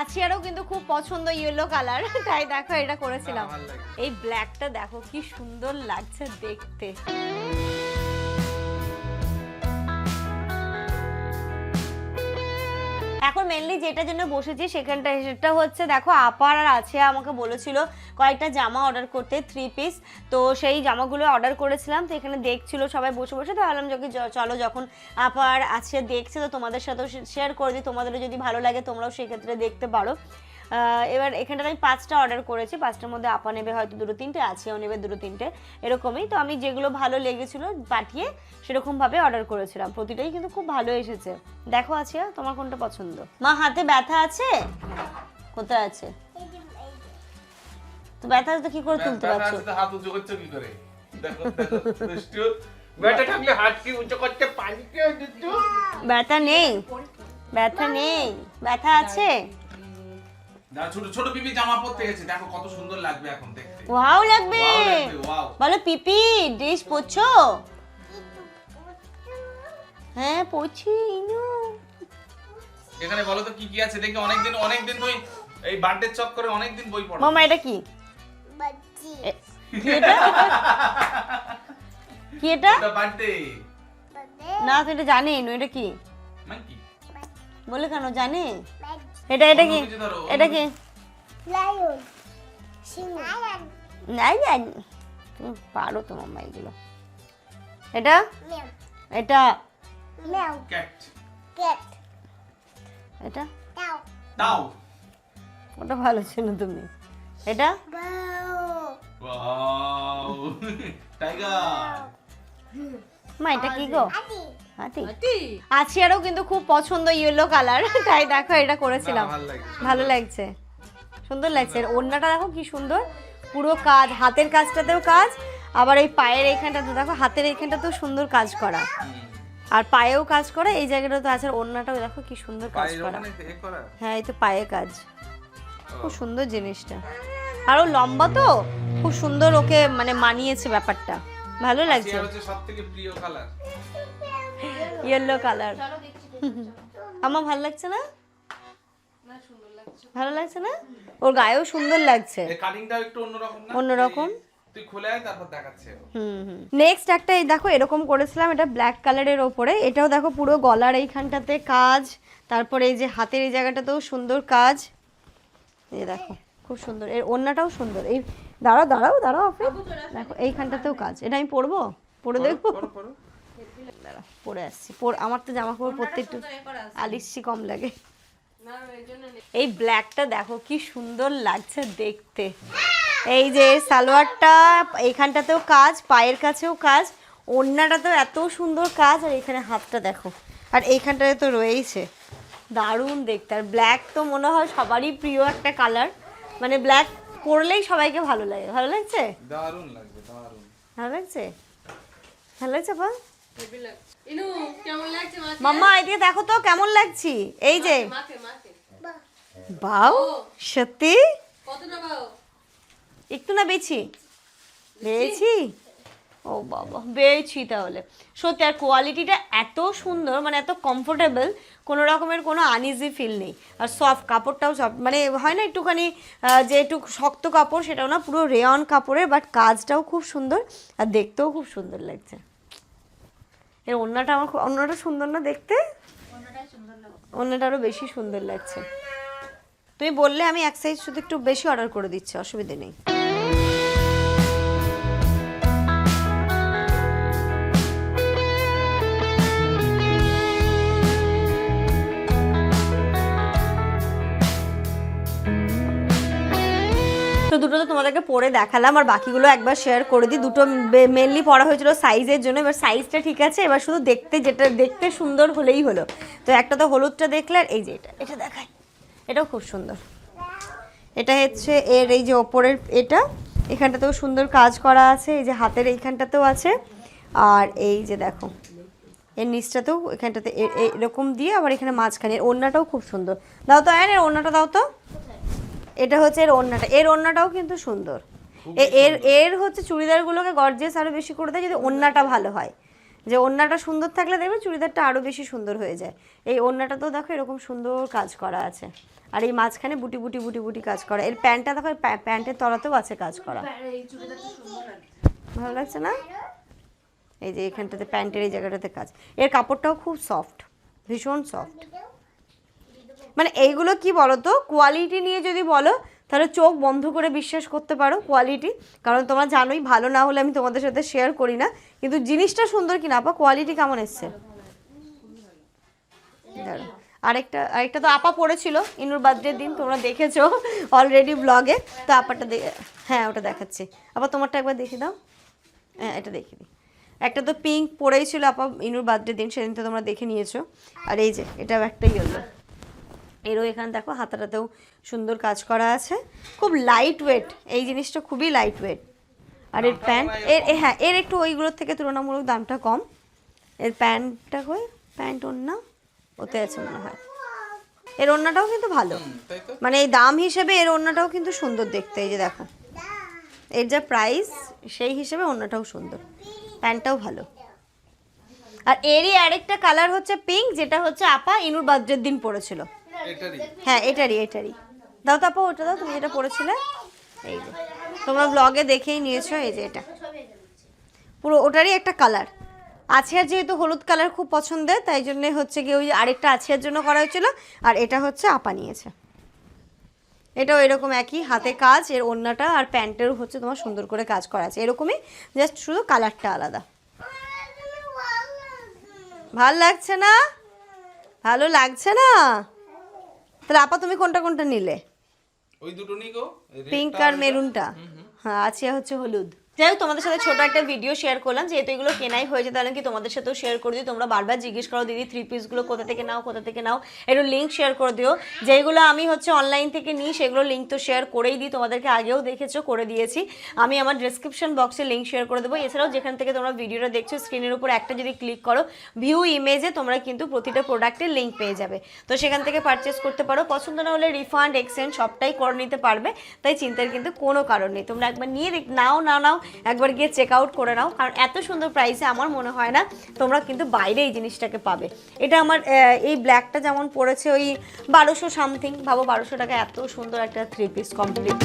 আছিয়ারও কিন্তু খুব পছন্দ ইয়েলো কালার তাই দেখো এটা করেছিলাম। এই ব্ল্যাকটা দেখো কি সুন্দর লাগছে দেখতে এখন মেনলি যেটা জন্য বসেছি সেখানটা সেটা হচ্ছে দেখো আপার আর আছে আমাকে বলেছিল কয়েকটা জামা অর্ডার করতে থ্রি পিস তো সেই জামাগুলো অর্ডার করেছিলাম, তো এখানে দেখছিল সবাই বসে বসে, তো ভাবলাম যে চলো যখন আপার আছে দেখছে, তো তোমাদের সাথেও শেয়ার করে দিই। তোমাদেরও যদি ভালো লাগে তোমরাও সেক্ষেত্রে দেখতে পারো। এবার এখানটাতে আমি পাঁচটা অর্ডার করেছি। পাঁচটার মধ্যে আপা নেবে হয়তো দুটো তিনটে আছেও নেবে দুটো তিনটে এরকমই। তো আমি যেগুলো ভালো লেগেছিলো পাঠিয়ে সেরকমভাবে অর্ডার করেছিলাম। প্রতিটাই কিন্তু খুব ভালো এসেছে। দেখো আছিয়া তোমার কোনটা পছন্দ? মা হাতে ব্যথা আছে? কোথায় আছে? তো ব্যথা আছে তো কি করে তুলতে পারছ? হাত উঁচু করছ কি করে? দেখো দেখো দুষ্টু। থাকলে হাত কি উঁচু করতে পানি কেউ ব্যথা নেই। ব্যথা নেই। ব্যথা আছে? না ছোট ছোট পিপি জামা পরতে গেছে। দেখো কত সুন্দর লাগবে এখন দেখতে। ওয়াও লাগবে। Wow বলো পিপি ড্রেস পরছো? হ্যাঁ পরছি ইনু। এখানে বলো তো কি কি আছে? দেখি অনেকদিন অনেকদিন তুই এই বার্থডে চক অনেকদিন বই পড়ো। মামা এটা কি? এ- কি এটা? কি এটা? এটা বার্থডে না তো এটা জানি এটা কি? মানে কি বলে কেন জানে? এটা এটা কি? এটা কি. Sing. নাই জানি তুমি পারো তো মাম্মা এগুলো। এটা? এটা? Meow. Cat Cat. এটা? Cow. দাও ওটা ভালো ছিল তুমি। এটা? ওয়াও টাইগার মা এটা কি গো? আছিয়ারও কিন্তু খুব পছন্দ ইয়েলো কালার তাই দেখো এটা করেছিলাম। ভালো লাগছে। সুন্দর লাগছে। আর ওড়নাটা দেখো কি সুন্দর। পুরো কাজ হাতের কাজটাতেও কাজ। আবার এই পায়ের এইখানটাতে দেখো হাতের এইখানটাতেও সুন্দর কাজ করা। আর পায়েও কাজ করা এই জায়গাটাতে আছে। আর ওড়নাটাও দেখো কি সুন্দর কাজ করা। করা? হ্যাঁ এই তো পায়ে কাজ। খুব সুন্দর জিনিসটা। আরও লম্বা তো? খুব সুন্দর ওকে মানে মানিয়েছে ব্যাপারটা। ভালো লাগছে? সবথেকে প্রিয় কালার ইয়েলো কালার আমার ভালো লাগছে না? ভালো লাগছে না? ওর গায়েও সুন্দর লাগছে। এই কাটিংটাও একটু অন্যরকম না? অন্যরকম। তুই খুলে তারপর দেখাচ্ছে হুম হুম। নেক্সট একটা এই দেখো এরকম করেছিলাম এটা ব্ল্যাক কালারের ওপরে। এটাও দেখো পুরো গলার এইখানটাতে কাজ। তারপরে এই যে হাতের এই জায়গাটাতেও সুন্দর কাজ। এই দেখো খুব সুন্দর। এর ওড়নাটাও সুন্দর। এই দাঁড়াও দাঁড়াও দাঁড়াও আপনি দেখো এইখানটাতেও কাজ। এটা আমি পরবো? পরে দেখব? পরো, পরো। দাঁড়াও পরে আসছি। পর আমার তো জামা কাপড় পরতে একটু আলিসি কম লাগে। এই ব্ল্যাকটা দেখো কি সুন্দর লাগছে দেখতে। এই যে সালোয়ারটা এইখানটাতেও কাজ পায়ের কাছেও কাজ ওড়নাটাতেও এত সুন্দর কাজ আর এখানে হাতটা দেখো। আর এইখানটাতে তো রয়েইছে। দারুণ দেখতে। আর ব্ল্যাক তো মনে হয় সবারই প্রিয় একটা কালার। মানে ব্ল্যাক পরলেই সবাইকে ভালো লাগে। ভালো লাগছে? দারুণ লাগবে দারুণ। ভালো লাগছে? ভালো লাগছে বল? ইনু কেমন লাগছে মাকে? মাম্মা এদিকে দেখো তো কেমন লাগছি। এই যে। বাউ সত্যি? একটু না বেছি? বেছি? ও বাবা বেছি তাহলে। সত্যি, আর কোয়ালিটিটা এত সুন্দর মানে এত কমফোর্টেবল কোনো রকমের কোনো আনইজি ফিল নেই। আর সফট কাপড়টাও সফট মানে হয় না একটুখানি যে একটু শক্ত কাপড়, সেটাও না, পুরো রেয়ন কাপড়ের বাট কাজটাও খুব সুন্দর, আর দেখতেও খুব সুন্দর লাগছে। এর অন্যটা আমার অন্যটা সুন্দর না দেখতে? অন্যটা আরও বেশি সুন্দর লাগছে। তুমি বললে আমি এক সাইজ শুধু একটু বেশি অর্ডার করে দিচ্ছি, অসুবিধে নেই। তো দুটো তো তোমাদেরকে পরে দেখালাম, আর বাকিগুলো একবার শেয়ার করে দিই। দুটো মেনলি পড়া হয়েছিল সাইজের জন্য। এবার সাইজটা ঠিক আছে, এবার শুধু দেখতে যেটা, দেখতে সুন্দর হলেই হলো। তো একটা তো হলুদটা দেখলে, আর এই যে এটা এটা দেখাই। এটাও খুব সুন্দর। এটা হচ্ছে এর এই যে ওপরের এটা, এখানটাতেও সুন্দর কাজ করা আছে, এই যে হাতের এইখানটাতেও আছে। আর এই যে দেখো, এর নিচটাতেও এখানটাতে এরকম দিয়ে আবার এখানে মাঝখানে ওড়নাটাও খুব সুন্দর। দাও তো, আয়ন, এর ওড়নাটা দাও তো। এটা হচ্ছে এর ওড়নাটা। এর ওড়নাটাও কিন্তু সুন্দর। এ- এর এর হচ্ছে চুড়িদারগুলোকে গর্জিয়াস আরও বেশি করে দেয় যদি ওড়নাটা ভালো হয়। যে ওড়নাটা সুন্দর থাকলে দেখবে চুড়িদারটা আরও বেশি সুন্দর হয়ে যায়। এই ওড়নাটা তো দেখো এরকম সুন্দর কাজ করা আছে। আর এই মাঝখানে বুটি বুটি বুটি বুটি কাজ করা। এর প্যান্টটা দেখো প্যান্টের তলাতেও আছে কাজ করা। ভালো লাগছে না? এই যে এখানটাতে প্যান্টের এই জায়গাটাতে কাজ। এর কাপড়টাও খুব সফট ভীষণ সফট মানে এইগুলো কি বলো তো কোয়ালিটি নিয়ে যদি বলো, তাহলে চোখ বন্ধ করে বিশ্বাস করতে পারো কোয়ালিটি কারণ তোমরা জানোই, ভালো না হলে আমি তোমাদের সাথে শেয়ার করি না। কিন্তু জিনিসটা সুন্দর কিনা আপা? কোয়ালিটি কেমন এসছে। আরেকটা আরেকটা তো আপা পড়েছিল, ইনুর বার্থডের দিন, তোমরা দেখেছ অলরেডি ব্লগে তো আপাটা হ্যাঁ ওটা দেখাচ্ছি। আপা, তোমারটা একবার দেখে দাও। হ্যাঁ এটা দেখে দিই। একটা তো পিঙ্ক পরেই ছিল আপা, ইনুর বার্থডে দিন, সেদিন তো তোমরা দেখে নিয়েছো। আর এই যে, এটাও একটা ইয়েলো এরও এখানে দেখো হাতাটাতেও সুন্দর কাজ করা আছে। খুব লাইট ওয়েট এই জিনিসটা খুবই লাইট ওয়েট আর এর প্যান্ট এর হ্যাঁ এর একটু ওইগুলোর থেকে তুলনামূলক দামটা কম। এর প্যান্টটা কই? প্যান্ট ওন্না ওতে আছে মনে হয়। এর ওন্নাটাও কিন্তু ভালো। মানে এই দাম হিসেবে এর ওন্নাটাও কিন্তু সুন্দর দেখতে এই যে দেখো। এর যা প্রাইস সেই হিসেবে ওন্নাটাও সুন্দর। প্যান্টটাও ভালো। আর এরই আরেকটা কালার হচ্ছে পিঙ্ক যেটা হচ্ছে আপা ইনুর বার্থডের দিন পড়েছিল হ্যাঁ এটারই এটারই। দাও তো আপা, ওটা দাও, তুমি যেটা পড়েছিলে। এই যে, তোমরা ব্লগে দেখেই নিয়েছো, এই যে এটা। পুরো ওটারই একটা কালার আছিয়ার যেহেতু হলুদ কালার খুব পছন্দের, তাই জন্য হচ্ছে কি ওই আরেকটা আছিয়ার জন্য করা হয়েছিল, আর এটা হচ্ছে আপা নিয়েছে। এটাও এরকম একই, হাতে কাজ, এর ওড়নাটা আর প্যান্টেরও হচ্ছে তোমার সুন্দর করে কাজ করা আছে। এরকমই জাস্ট শুধু কালারটা আলাদা। ভালো লাগছে না? ভালো লাগছে না? তাহলে আপা তুমি কোনটা কোনটা নিলে? ওই দুটো নিগো পিঙ্ক আর মেরুনটা হ্যাঁ আছে হচ্ছে হলুদ। যাই হোক তোমাদের সাথে ছোট একটা ভিডিও শেয়ার করলাম যেহেতু এগুলো কেনাই হয়েছে তাহলে কি তোমাদের সাথেও শেয়ার করে দিই? তোমরা বারবার জিজ্ঞেস করো দিদি থ্রি পিসগুলো কোথা থেকে নাও কোথা থেকে নাও? একটু লিঙ্ক শেয়ার করে দিও। যেগুলো আমি হচ্ছে অনলাইন থেকে নিই সেগুলো লিঙ্ক তো শেয়ার করেই দিই তোমাদেরকে আগেও দেখেছ করে দিয়েছি। আমি আমার ডেসক্রিপশন বক্সে লিঙ্ক শেয়ার করে দেবো। এছাড়াও যেখান থেকে তোমরা ভিডিওটা দেখছ স্ক্রিনের উপর একটা যদি ক্লিক করো ভিউ ইমেজে তোমরা কিন্তু প্রতিটা প্রোডাক্টের লিঙ্ক পেয়ে যাবে। তো সেখান থেকে পারচেস করতে পারো। পছন্দ না হলে রিফান্ড এক্সচেঞ্জ সবটাই করে নিতে পারবে। তাই চিন্তার কিন্তু কোনো কারণ নেই। তোমরা একবার নিয়ে নাও না নাও একবার গিয়ে চেক আউট করে নাও। কারণ এত সুন্দর প্রাইসে আমার মনে হয় না তোমরা কিন্তু বাইরে এই জিনিসটাকে পাবে। এটা আমার এই ব্ল্যাকটা যেমন পড়েছে ওই বারোশো সামথিং ভাবো বারোশো টাকা এত সুন্দর একটা থ্রি পিস কমপ্লিট